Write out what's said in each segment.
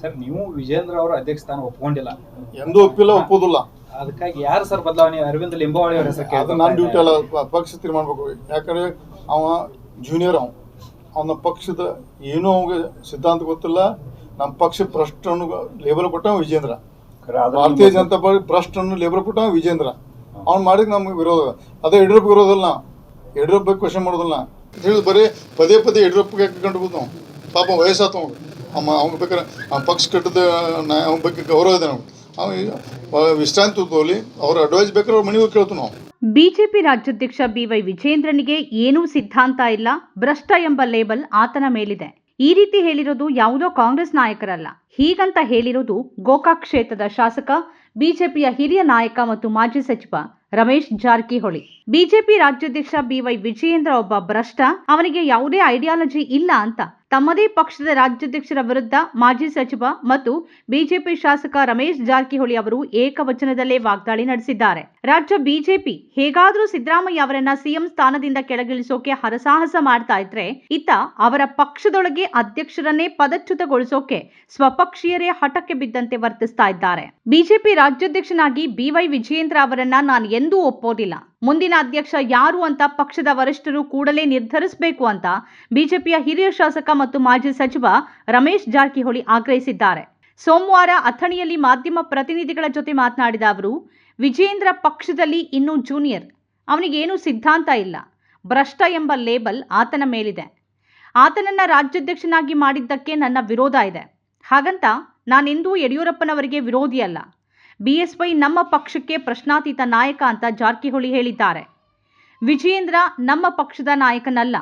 Sir ನೀವು ವಿಜೇಂದ್ರ ಅವರ ಅಧ್ಯಕ್ಷ ಸ್ಥಾನ ಒಪ್ಕೊಂಡಿಲ್ಲ. ಎಂದೂ ಒಪ್ಪಿಲ್ಲ ಒಪ್ಪುದಿಲ್ಲ. ಅದಕ್ಕಾಗಿ ಯಾರು ಸರ್ ಬದಲಾವಣೆ? ಅರವಿಂದ್ ಲಿಂಬಾವಳಿ ಅವರ ಹೆಸರು ಅದು ನನ್ನ ಡ್ಯೂಟಿ ಅಲ್ಲ ಪಕ್ಷ ತೀರ್ಮಾನ ಮಾಡ್ಬೇಕು. ಯಾಕಂದ್ರೆ ಅವ ಜೂನಿಯರ್ ಅವ. ಅವನ ಪಕ್ಷದ ಏನೂ ಅವ್ಗೆ ಸಿದ್ಧಾಂತ ಗೊತ್ತಿಲ್ಲ. ನಮ್ಮ ಪಕ್ಷ ಭ್ರಷ್ಟನ್ನು ಲೇಬಲ್ ಕೊಟ್ಟ ವಿಜೇಂದ್ರ. ಭಾರತೀಯ ಜನತಾ ಪಾರ್ಟಿ ಭ್ರಷ್ಟನ್ನು ಲೇಬಲ್ ಕೊಟ್ಟ ವಿಜೇಂದ್ರ. ಅವ್ನು ಮಾಡಿದ ನಮ್ಗೆ ವಿರೋಧ. ಅದೇ ಯಡಿಯೂರಪ್ಪ ವಿರೋಧ ನಾವು ಯಡಿಯೂರಪ್ಪ ಕ್ವಶನ್ ಮಾಡೋದಿಲ್ಲ. ಹೇಳಿ ಬರೀ ಪದೇ ಪದೇ ಯಡಿಯೂರಪ್ಪಗೆ ಕಂಡು ನಾವು ಪಾಪ ವಯಸ್ಸಾತ ಅಮ್ಮ ಬೇಕಾದ್ರೆ ಆ ಪಕ್ಷ ಕಟ್ಟದ ಅವ್ನ ಬಗ್ಗೆ ಗೌರವ ಇದೆ ನಾವು ವಿಶ್ರಾಂತಿ ತಗೋಲಿ ಅವ್ರ ಅಡ್ವೈಸ್ ಬೇಕಾದ್ರೆ ಅವ್ರ ಮನೆಗೆ ಕೇಳ್ತು ನಾವು. ಬಿಜೆಪಿ ರಾಜ್ಯಾಧ್ಯಕ್ಷ ಬಿವೈ ವಿಜೇಂದ್ರನಿಗೆ ಏನೂ ಸಿದ್ಧಾಂತ ಇಲ್ಲ, ಭ್ರಷ್ಟ ಎಂಬ ಲೇಬಲ್ ಆತನ ಮೇಲಿದೆ. ಈ ರೀತಿ ಹೇಳಿರೋದು ಯಾವುದೋ ಕಾಂಗ್ರೆಸ್ ನಾಯಕರಲ್ಲ. ಹೀಗಂತ ಹೇಳಿರೋದು ಗೋಕಾಕ್ ಕ್ಷೇತ್ರದ ಶಾಸಕ, ಬಿಜೆಪಿಯ ಹಿರಿಯ ನಾಯಕ ಮತ್ತು ಮಾಜಿ ಸಚಿವ ರಮೇಶ್ ಜಾರಕಿಹೊಳಿ. ಬಿಜೆಪಿ ರಾಜ್ಯಾಧ್ಯಕ್ಷ ಬಿವೈ ವಿಜಯೇಂದ್ರ ಒಬ್ಬ ಭ್ರಷ್ಟ, ಅವನಿಗೆ ಯಾವುದೇ ಐಡಿಯಾಲಜಿ ಇಲ್ಲ ಅಂತ ತಮ್ಮದೇ ಪಕ್ಷದ ರಾಜ್ಯಾಧ್ಯಕ್ಷರ ವಿರುದ್ಧ ಮಾಜಿ ಸಚಿವ ಮತ್ತು ಬಿಜೆಪಿ ಶಾಸಕ ರಮೇಶ್ ಜಾರಕಿಹೊಳಿ ಅವರು ಏಕವಚನದಲ್ಲೇ ವಾಗ್ದಾಳಿ ನಡೆಸಿದ್ದಾರೆ. ರಾಜ್ಯ ಬಿಜೆಪಿ ಹೇಗಾದರೂ ಸಿದ್ದರಾಮಯ್ಯ ಅವರನ್ನ ಸಿಎಂ ಸ್ಥಾನದಿಂದ ಕೆಳಗಿಳಿಸೋಕೆ ಹರಸಾಹಸ ಮಾಡ್ತಾ ಇದ್ರೆ ಇತ್ತ ಅವರ ಪಕ್ಷದೊಳಗೆ ಅಧ್ಯಕ್ಷರನ್ನೇ ಪದಚ್ಯುತಗೊಳಿಸೋಕೆ ಸ್ವಪಕ್ಷೀಯರೇ ಹಠಕ್ಕೆ ಬಿದ್ದಂತೆ ವರ್ತಿಸ್ತಾ ಇದ್ದಾರೆ. ಬಿಜೆಪಿ ರಾಜ್ಯಾಧ್ಯಕ್ಷನಾಗಿ ಬಿವೈ ವಿಜಯೇಂದ್ರ ಅವರನ್ನ ನಾನು ಎಂದೂ ಒಪ್ಪೋದಿಲ್ಲ. ಮುಂದಿನ ಅಧ್ಯಕ್ಷ ಯಾರು ಅಂತ ಪಕ್ಷದ ವರಿಷ್ಠರು ಕೂಡಲೇ ನಿರ್ಧರಿಸಬೇಕು ಅಂತ ಬಿಜೆಪಿಯ ಹಿರಿಯ ಶಾಸಕ ಮತ್ತು ಮಾಜಿ ಸಚಿವ ರಮೇಶ್ ಜಾರಕಿಹೊಳಿ ಆಗ್ರಹಿಸಿದ್ದಾರೆ. ಸೋಮವಾರ ಅಥಣಿಯಲ್ಲಿ ಮಾಧ್ಯಮ ಪ್ರತಿನಿಧಿಗಳ ಜೊತೆ ಮಾತನಾಡಿದ ಅವರು, ವಿಜೇಂದ್ರ ಪಕ್ಷದಲ್ಲಿ ಇನ್ನೂ ಜೂನಿಯರ್. ಅವನಿಗೇನು ಸಿದ್ಧಾಂತ ಇಲ್ಲ. ಭ್ರಷ್ಟ ಎಂಬ ಲೇಬಲ್ ಆತನ ಮೇಲಿದೆ. ಆತನನ್ನ ರಾಜ್ಯಾಧ್ಯಕ್ಷನಾಗಿ ಮಾಡಿದ್ದಕ್ಕೆ ನನ್ನ ವಿರೋಧ ಇದೆ. ಹಾಗಂತ ನಾನೆಂದೂ ಯಡಿಯೂರಪ್ಪನವರಿಗೆ ವಿರೋಧಿಯಲ್ಲ. ಬಿಎಸ್ವೈ ನಮ್ಮ ಪಕ್ಷಕ್ಕೆ ಪ್ರಶ್ನಾತೀತ ನಾಯಕ ಅಂತ ಜಾರಕಿಹೊಳಿ ಹೇಳಿದ್ದಾರೆ. ವಿಜಯೇಂದ್ರ ನಮ್ಮ ಪಕ್ಷದ ನಾಯಕನಲ್ಲ.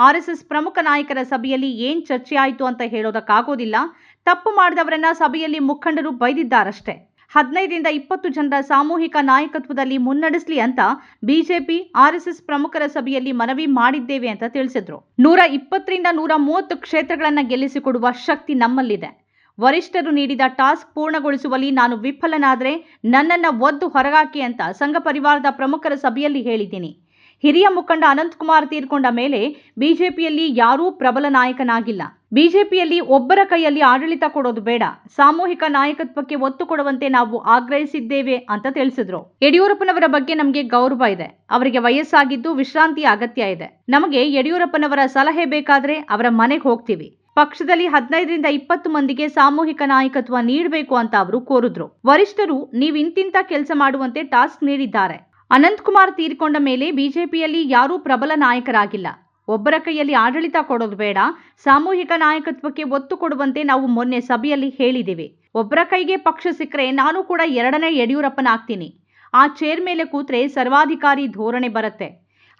ಆರ್ಎಸ್ಎಸ್ ಪ್ರಮುಖ ನಾಯಕರ ಸಭೆಯಲ್ಲಿ ಏನ್ ಚರ್ಚೆ ಆಯಿತು ಅಂತ ಹೇಳೋದಕ್ಕಾಗೋದಿಲ್ಲ. ತಪ್ಪು ಮಾಡಿದವರನ್ನ ಸಭೆಯಲ್ಲಿ ಮುಖಂಡರು ಬೈದಿದ್ದಾರಷ್ಟೇ. ಹದಿನೈದರಿಂದ ಇಪ್ಪತ್ತು ಜನರ ಸಾಮೂಹಿಕ ನಾಯಕತ್ವದಲ್ಲಿ ಮುನ್ನಡೆಸಲಿ ಅಂತ ಬಿಜೆಪಿ ಆರ್ಎಸ್ಎಸ್ ಪ್ರಮುಖರ ಸಭೆಯಲ್ಲಿ ಮನವಿ ಮಾಡಿದ್ದೇವೆ ಅಂತ ತಿಳಿಸಿದ್ರು. ನೂರ ಇಪ್ಪತ್ತರಿಂದ ನೂರ ಮೂವತ್ತು ಕ್ಷೇತ್ರಗಳನ್ನ ಗೆಲ್ಲಿಸಿಕೊಡುವ ಶಕ್ತಿ ನಮ್ಮಲ್ಲಿದೆ. ವರಿಷ್ಠರು ನೀಡಿದ ಟಾಸ್ಕ್ ಪೂರ್ಣಗೊಳಿಸುವಲ್ಲಿ ನಾನು ವಿಫಲನಾದರೆ ನನ್ನನ್ನ ಒದ್ದು ಹೊರಗಾಕಿ ಅಂತ ಸಂಘ ಪರಿವಾರದ ಪ್ರಮುಖರ ಸಭೆಯಲ್ಲಿ ಹೇಳಿದ್ದೀನಿ. ಹಿರಿಯ ಮುಖಂಡ ಅನಂತಕುಮಾರ್ ತೀರ್ಕೊಂಡ ಮೇಲೆ ಬಿಜೆಪಿಯಲ್ಲಿ ಯಾರೂ ಪ್ರಬಲ ನಾಯಕನಾಗಿಲ್ಲ. ಬಿಜೆಪಿಯಲ್ಲಿ ಒಬ್ಬರ ಕೈಯಲ್ಲಿ ಆಡಳಿತ ಕೊಡೋದು ಬೇಡ. ಸಾಮೂಹಿಕ ನಾಯಕತ್ವಕ್ಕೆ ಒತ್ತು ಕೊಡುವಂತೆ ನಾವು ಆಗ್ರಹಿಸಿದ್ದೇವೆ ಅಂತ ತಿಳಿಸಿದ್ರು. ಯಡಿಯೂರಪ್ಪನವರ ಬಗ್ಗೆ ನಮಗೆ ಗೌರವ ಇದೆ. ಅವರಿಗೆ ವಯಸ್ಸಾಗಿದ್ದು ವಿಶ್ರಾಂತಿಯ ಅಗತ್ಯ ಇದೆ. ನಮಗೆ ಯಡಿಯೂರಪ್ಪನವರ ಸಲಹೆ ಬೇಕಾದ್ರೆ ಅವರ ಮನೆಗೆ ಹೋಗ್ತೀವಿ. ಪಕ್ಷದಲ್ಲಿ ಹದಿನೈದರಿಂದ ಇಪ್ಪತ್ತು ಮಂದಿಗೆ ಸಾಮೂಹಿಕ ನಾಯಕತ್ವ ನೀಡಬೇಕು ಅಂತ ಅವರು ಕೋರಿದ್ರು. ವರಿಷ್ಠರು, ನೀವು ಇಂತಿಂತ ಕೆಲಸ ಮಾಡುವಂತೆ ಟಾಸ್ಕ್ ನೀಡಿದ್ದಾರೆ. ಅನಂತಕುಮಾರ್ ತೀರಿಕೊಂಡ ಮೇಲೆ ಬಿಜೆಪಿಯಲ್ಲಿ ಯಾರೂ ಪ್ರಬಲ ನಾಯಕರಾಗಿಲ್ಲ. ಒಬ್ಬರ ಕೈಯಲ್ಲಿ ಆಡಳಿತ ಕೊಡೋದು ಬೇಡ. ಸಾಮೂಹಿಕ ನಾಯಕತ್ವಕ್ಕೆ ಒತ್ತು ಕೊಡುವಂತೆ ನಾವು ಮೊನ್ನೆ ಸಭೆಯಲ್ಲಿ ಹೇಳಿದ್ದೇವೆ ಒಬ್ಬರ ಕೈಗೆ ಪಕ್ಷ ಸಿಕ್ಕರೆ ನಾನು ಕೂಡ ಎರಡನೇ ಯಡಿಯೂರಪ್ಪನಾಗ್ತೀನಿ. ಆ ಚೇರ್ ಮೇಲೆ ಕೂತ್ರೆ ಸರ್ವಾಧಿಕಾರಿ ಧೋರಣೆ ಬರುತ್ತೆ.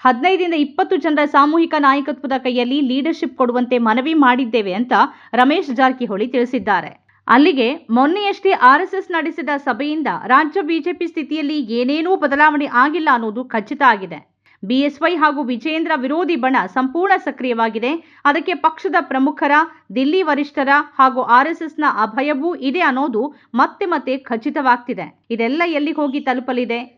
ಹದಿನೈದರಿಂದ ಇಪ್ಪತ್ತು ಜನರ ಸಾಮೂಹಿಕ ನಾಯಕತ್ವದ ಕೈಯಲ್ಲಿ ಲೀಡರ್ಶಿಪ್ ಕೊಡುವಂತೆ ಮನವಿ ಮಾಡಿದ್ದೇವೆ ಅಂತ ರಮೇಶ್ ಜಾರಕಿಹೊಳಿ ತಿಳಿಸಿದ್ದಾರೆ. ಅಲ್ಲಿಗೆ ಮೊನ್ನೆಯಷ್ಟೇ ಆರ್ಎಸ್ಎಸ್ ನಡೆಸಿದ ಸಭೆಯಿಂದ ರಾಜ್ಯ ಬಿಜೆಪಿ ಸ್ಥಿತಿಯಲ್ಲಿ ಏನೇನೂ ಬದಲಾವಣೆ ಆಗಿಲ್ಲ ಅನ್ನೋದು ಖಚಿತ ಆಗಿದೆ. ಬಿಎಸ್ವೈ ಹಾಗೂ ವಿಜೇಂದ್ರ ವಿರೋಧಿ ಬಣ ಸಂಪೂರ್ಣ ಸಕ್ರಿಯವಾಗಿದೆ. ಅದಕ್ಕೆ ಪಕ್ಷದ ಪ್ರಮುಖರ, ದಿಲ್ಲಿ ವರಿಷ್ಠರ ಹಾಗೂ ಆರ್ಎಸ್ಎಸ್ನ ಅಭಯವೂ ಇದೆ ಅನ್ನೋದು ಮತ್ತೆ ಮತ್ತೆ ಖಚಿತವಾಗ್ತಿದೆ. ಇದೆಲ್ಲ ಎಲ್ಲಿಗೆ ಹೋಗಿ ತಲುಪಲಿದೆ?